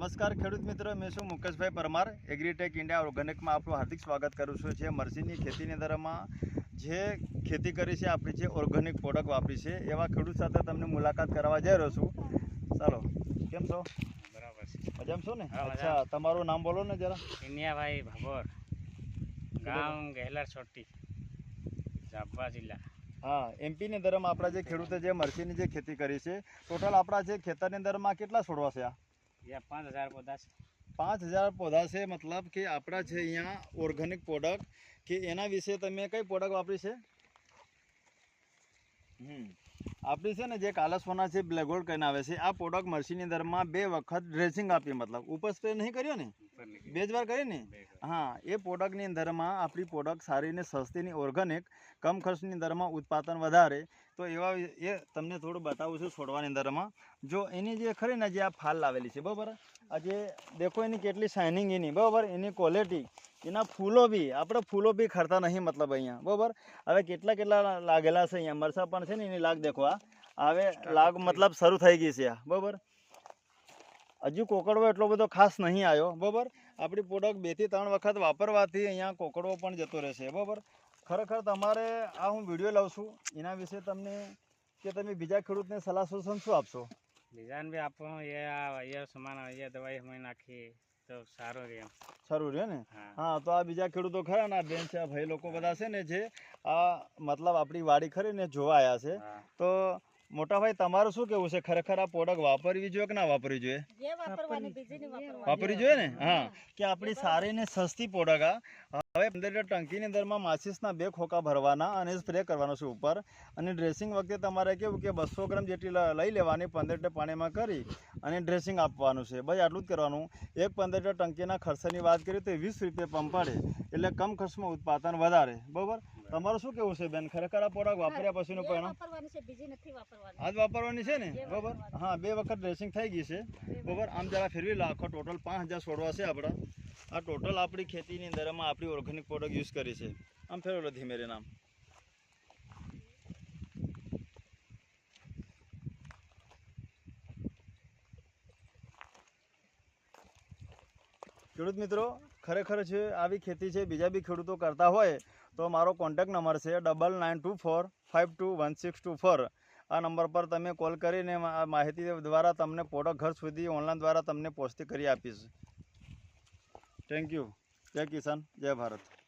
નમસ્કાર ખેડૂત મિત્રો મેં શું મુકેશભાઈ પરમાર. એગ્રીટેક ઇન્ડિયા ઓર્ગેનિકમાં આપણું હાર્દિક સ્વાગત કરું છું. જે મરસીની ખેતીની અંદરમાં જે ખેતી કરી છે આપણી જે ઓર્ગેનિક પ્રોડક્ટ વાપરી છે એવા ખેડૂત સાથે તમને મુલાકાત કરવા જઈ રહ્યો છું. ચાલો કેમ છો? બરાબર છે. મજામાં છો ને. અચ્છા તમારું નામ બોલો ને જરા. ઇન્યાભાઈ ભાભોર. ગામ ગહેલા છોટી જાબવા જિલ્લા. હા એમપીની અંદરમાં આપણા જે ખેડૂતે જે મરસીની જે ખેતી કરી છે ટોટલ આપણા જે ખેતરની અંદરમાં કેટલા છોડવા છે આ? પાંચ હજાર પૌધા છે પાંચ હજાર પોધા છે, મતલબ કે આપણા છે અહીંયા ઓર્ગેનિક પ્રોડક્ટ કે એના વિશે તમે કઈ પ્રોડક્ટ વાપરી છે? હમ. આપણી છે ને જે કાલા સોના છે બ્લેક ગોલ્ડ કહીને આવે છે, આ પ્રોડક્ટ મરસીની અંદરમાં બે વખત ડ્રેસિંગ આપી, મતલબ, ઉપર સ્પ્રે નહીં કર્યો ને? બે જ વાર કરી ને? હા એ પ્રોડક્ટની અંદરમાં આપણી પ્રોડક્ટ સારી ને સસ્તીની ઓર્ગેનિક કમ ખર્ચની અંદરમાં ઉત્પાદન વધારે તો એવા એ તમને થોડું બતાવું છું છોડવાની અંદરમાં. જો એની જે ખરી ને જે આ ફાલ લાવેલી છે બરાબર? આ જે દેખો એની કેટલી શાઇનિંગ એની બરાબર? એની ક્વોલિટી એના ફૂલો બી આપણે ફૂલો બી ખરતા નહીં મતલબ અહીંયા બરાબર? હવે કેટલા કેટલા લાગેલા છે અહીંયા? મરસા પણ છે ને એની લાગ દેખો આ. હવે લાગ મતલબ શરૂ થઈ ગઈ છે બરાબર? હજુ કોકડવો એટલો બધો ખાસ નહીં આવ્યો બરાબર? આપણી પ્રોડક્ટ બેથી ત્રણ વખત વાપરવાથી અહીંયા કોકડવો પણ જતો રહેશે બરાબર? ખરેખર તમારે આ હું વીડિયો લઉં છું એના વિશે તમને કે તમે બીજા ખેડૂતને સલાહ સૂચન શું આપશો? બીજાને બી આપો એ આ સમાન એ દવાઈ અમે નાખીએ તો સારું રહે સારું રહે ને? હા. હા તો આ બીજા ખેડૂતો ખરા ને આ બેન છે આ ભાઈ લોકો બધા છે ને જે આ મતલબ આપણી વાડી ખરી ને જોવા આવ્યા છે તો મોટા ભાઈ તમારું શું કેવું છે? ખરેખર આ પ્રોડક્ટ વાપરવી જોઈએ કે ના વાપરવી જોઈએ? જે વાપરવાની બીજી નહીં વાપરવાની. વાપરવી જોઈએ ને? હા. કે આપણી સારી ને સસ્તી પ્રોડક્ટ આ. હવે પંદર લીટર ટંકીની અંદરમાં માચીસના બે ખોખા ભરવાના અને સ્પ્રે કરવાનો છે ઉપર. અને ડ્રેસિંગ વખતે તમારે કેવું કે બસો ગ્રામ જેટલી લઈ લેવાની પંદર લીટર પાણીમાં કરી અને ડ્રેસિંગ આપવાનું છે. બસ આટલું જ કરવાનું. એક પંદર લીટર ટંકીના ખર્ચની વાત કરીએ તો વીસ રૂપિયા પંપ પડે. એટલે કમ ખર્ચમાં ઉત્પાદન વધારે. બરોબર? તમારું શું કેવું છે બેન? ખરેખર આ પોડક વાપર્યા પછીનું પરિણામ આજ વાપરવાની છે ને? બરોબર? હા બે વખત ડ્રેસિંગ થઈ ગઈ છે. બરોબર? આમ જરા ફેરવી લાખો ટોટલ પાંચ હજાર છોડવા છે આપણા. આ ટોટલ આપણી ખેતીની અંદરમાં આપણી ઓર્ગેનિક પ્રોડક્ટ યુઝ કરી છે. આમ ફેરવી લો ધીમે રહીને આમ ખેડૂત મિત્રો ખરેખર છે, આવી ખેતી છે, બીજા બી ખેડૂતો કરતા હોય, તો મારો કોન્ટેક્ટ નંબર છે double nine two four five two one six two four આ નંબર પર તમે કોલ કરીને માહિતી દ્વારા તમને પ્રોડક્ટ ઘર સુધી ઓનલાઈન દ્વારા તમને પહોંચતી કરી આપીશ. થેન્ક યુ જય કિસાન, જય ભારત.